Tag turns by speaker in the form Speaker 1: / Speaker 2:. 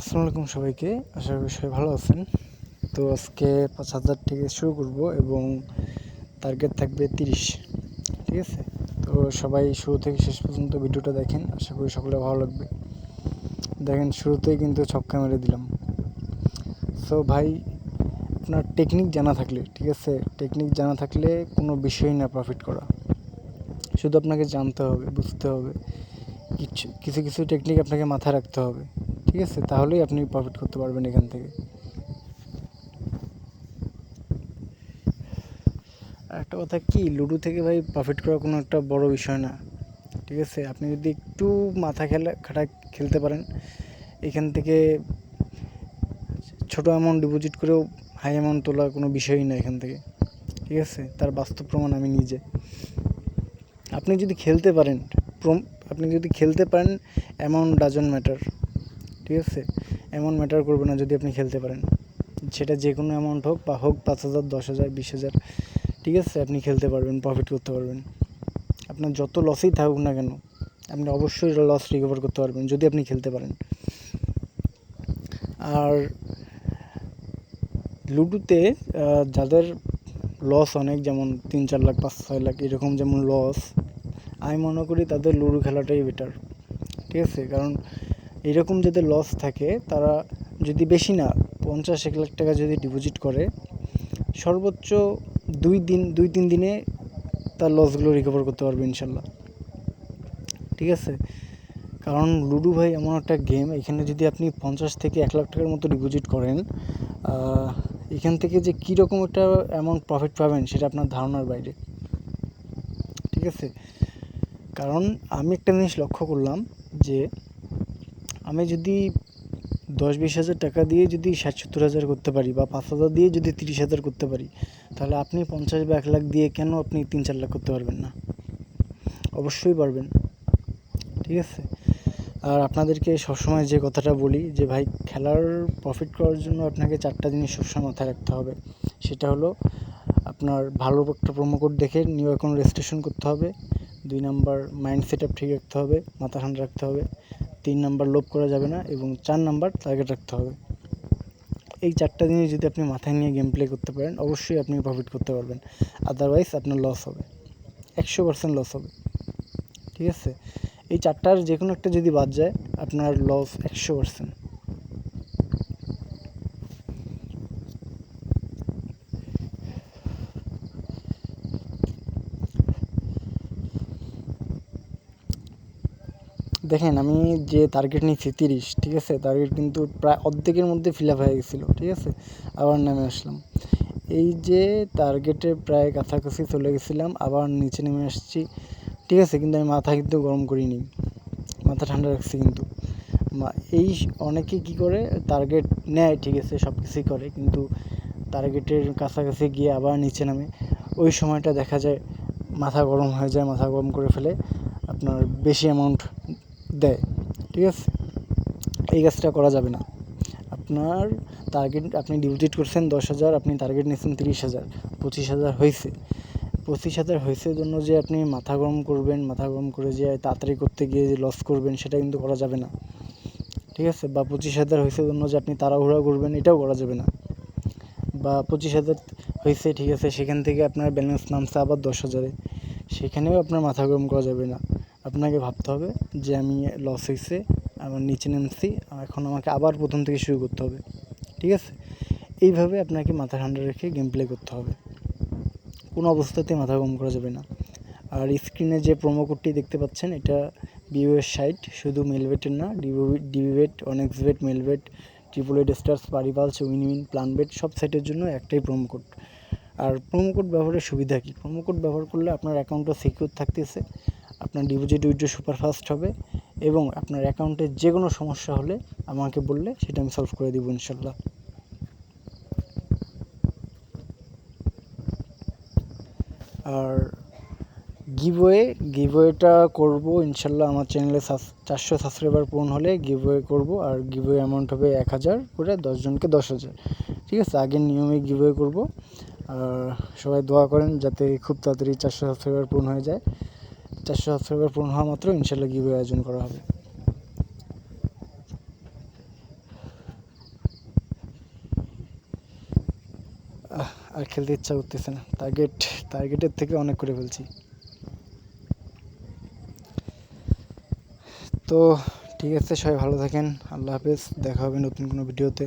Speaker 1: আসসালামু আলাইকুম সবাইকে। আশা করি সবাই ভালো আছেন। তো আজকে পাঁচ হাজার থেকে শুরু করব এবং টার্গেট থাকবে তিরিশ। ঠিক আছে? তো সবাই শুরু থেকে শেষ পর্যন্ত ভিডিওটা দেখেন। আশা করি সকলে ভালো লাগবে। দেখেন, শুরুতেই কিন্তু ছক্কা মেরে দিলাম। সো ভাই, আপনার টেকনিক জানা থাকলে, ঠিক আছে? টেকনিক জানা থাকলে কোনো বিষয়ই না প্রফিট করা। শুধু আপনাকে জানতে হবে, বুঝতে হবে। কিছু কিছু কিছু টেকনিক আপনাকে মাথায় রাখতে হবে। ঠিক আছে, তাহলেই আপনি প্রফিট করতে পারবেন এখান থেকে। একটা কথা কি, লুডো থেকে ভাই প্রফিট করা কোনো একটা বড় বিষয় না। ঠিক আছে, আপনি যদি একটু মাথা খেলা খাটা খেলতে পারেন, এখান থেকে ছোটো অ্যামাউন্ট ডিপোজিট করেও হাই অ্যামাউন্ট তোলা কোনো বিষয়ই না এখান থেকে। ঠিক আছে, তার বাস্তব প্রমাণ আমি নিজে। আপনি যদি খেলতে পারেন আপনি যদি খেলতে পারেন অ্যামাউন্ট ডাজন ম্যাটার ঠিক আছে? এমন ম্যাটার করবে না যদি আপনি খেলতে পারেন। সেটা যে কোনো অ্যামাউন্ট হোক বা হোক পাঁচ হাজার, দশ হাজার, বিশ হাজার, ঠিক আছে? আপনি খেলতে পারবেন প্রফিট করতে পারবেন। আপনার যত লসই থাকুক না কেন, আপনি অবশ্যই লস রিকভার করতে পারবেন যদি আপনি খেলতে পারেন। আর লুডোতে যাদের লস অনেক, যেমন তিন, চার লাখ, পাঁচ, ছয় লাখ, এরকম যেমন লস আমি মনে করি তাদের লুডো খেলাটাই বেটার ঠিক আছে? কারণ এরকম যাদের লস থাকে, তারা যদি বেশি না, পঞ্চাশ, এক লাখ টাকা যদি ডিপোজিট করে, সর্বোচ্চ দুই দিন, দুই, তিন দিনে তার লসগুলো রিকভার করতে পারবে ইনশাল্লাহ। ঠিক আছে? কারণ লুডু ভাই এমন একটা গেম এখানে যদি আপনি পঞ্চাশ থেকে এক লাখ টাকার মতো ডিপোজিট করেন এখান থেকে যে কীরকম একটা অ্যামাউন্ট প্রফিট পাবেন সেটা আপনার ধারণার বাইরে। ঠিক আছে? কারণ আমি একটা জিনিস লক্ষ্য করলাম যে আমি যদি দশ বিশ হাজার টাকা দিয়ে যদি ষাট সত্তর হাজার করতে পারি বা পাঁচ হাজার দিয়ে যদি তিরিশ হাজার করতে পারি, তাহলে আপনি পঞ্চাশ বা এক লাখ দিয়ে কেন আপনি তিন চার লাখ করতে পারবেন না? অবশ্যই পারবেন। ঠিক আছে? আর আপনাদেরকে সবসময় যে কথাটা বলি যে, ভাই, খেলার প্রফিট করার জন্য আপনাকে চারটা জিনিস সবসময় মাথায় রাখতে হবে। সেটা হলো আপনার ভালো একটা কোড দেখে নিউ অ্যাকাউন্ট রেজিস্ট্রেশন করতে হবে। দুই নাম্বার মাইন্ড সেট আপ ঠিক রাখতে হবে, মাথা ঠান্ডা রাখতে হবে। তিন নাম্বার লোভ করা যাবে না এবং চার নাম্বার টার্গেট রাখতে হবে। এই চারটা জিনিস যদি আপনি মাথায় নিয়ে গেম প্লে করতে পারেন, অবশ্যই আপনি প্রফিট করতে পারবেন। আদারওয়াইজ আপনার লস হবে। একশো পার্সেন্ট লস হবে। ঠিক আছে? এই চারটার যে কোনো একটা যদি বাদ যায়, আপনার লস একশো পার্সেন্ট দেখেন, আমি যে টার্গেট নিয়েছি তিরিশ, ঠিক আছে? টার্গেট কিন্তু প্রায় অর্ধেকের মধ্যে ফিল আপ হয়ে গেছিল, ঠিক আছে? আবার নেমে আসলাম। এই যে টার্গেটের প্রায় কাছাকাছি চলে গেছিলাম, আবার নিচে নেমে আসছি, ঠিক আছে? কিন্তু আমি মাথা কিন্তু গরম করিনি। মাথা ঠান্ডা রাখছি কিন্তু। এই অনেকে কি করে টার্গেট নেয়, ঠিক আছে? সব কিছুই করে, কিন্তু টার্গেটের কাছাকাছি গিয়ে আবার নিচে নামে। ওই সময়টা দেখা যায়, মাথা গরম হয়ে যায়, মাথা গরম করে ফেলে। আপনার বেশি অ্যামাউন্ট দেয়, ঠিক আছে? এই কাজটা করা যাবে না। আপনার টার্গেট আপনি ডিপোজিট করছেন দশ হাজার, আপনি টার্গেট নিয়েছেন তিরিশ হাজার, পঁচিশ হাজার হয়েছে। পঁচিশ হাজার হয়েছে জন্য যে আপনি মাথা গরম করবেন, মাথা গরম করে যে তাড়াতাড়ি করতে গিয়ে যে লস করবেন, সেটা কিন্তু করা যাবে না। ঠিক আছে? বা পঁচিশ হাজার হয়েছে জন্য যে আপনি তাড়াহুড়া করবেন, এটাও করা যাবে না। বা পঁচিশ হাজার হয়েছে, ঠিক আছে, সেখান থেকে আপনার ব্যালেন্স নামছে আবার দশ হাজারে। সেখানেও আপনার মাথা গরম করা যাবে না। আপনাকে ভাবতে হবে যে আমি লস হয়েছে আমার নিচে নামছি এখন আমাকে আবার প্রথম থেকে শুরু করতে হবে। ঠিক আছে? এইভাবে আপনাকে মাথা ঠান্ডা রেখে গেম প্লে করতে হবে। কোনো অবস্থাতেই মাথা গরম করা যাবে না। আর স্ক্রিনে যে প্রোমো কোডটি দেখতে পাচ্ছেন, এটা বিওএর সাইট শুধু মেলভেটের না ডিভিভেট অনেক্সভেট মেলভেট ট্রিপল এইট স্টার্স পারিপালস উইন উইন প্লানবেট সব সাইটের জন্য একটাই প্রোমো কোড আর প্রোমো কোড ব্যবহারের সুবিধা কী? প্রোমো কোড ব্যবহার করলে আপনার অ্যাকাউন্টটা সিকিউর থাকতেছে। আপনার ডিপোজিট উইথড্র সুপারফাস্ট হবে এবং আপনার অ্যাকাউন্টে যে কোনো সমস্যা হলে আমাকে বললে সেটা আমি সলভ করে দেবো ইনশাল্লাহ। আর গিভওয়ে গিভওয়েটা করব ইনশাল্লাহ আমার চ্যানেলে চারশো সাবস্ক্রাইবার পূরণ হলে গিভওয়ে করব আর গিভওয়ে অ্যামাউন্ট হবে এক হাজার করে দশজনকে দশ হাজার। ঠিক আছে আগের নিয়মে গিভওয়ে করব। আর সবাই দোয়া করেন যাতে খুব তাড়াতাড়ি চারশো সাবস্ক্রাইবার পূরণ হয়ে যায়। চারশো সাবস্ক্রাইবার পূর্ণ হওয়া মাত্র ইনশাল্লাহ গিভ আয়োজন করা হবে। আর খেলতে ইচ্ছা করতেছে না। টার্গেট টার্গেটের থেকে অনেক করে ফেলছি। তো ঠিক আছে, সবাই ভালো থাকেন। আল্লাহ হাফেজ, দেখা হবে নতুন কোনো ভিডিওতে।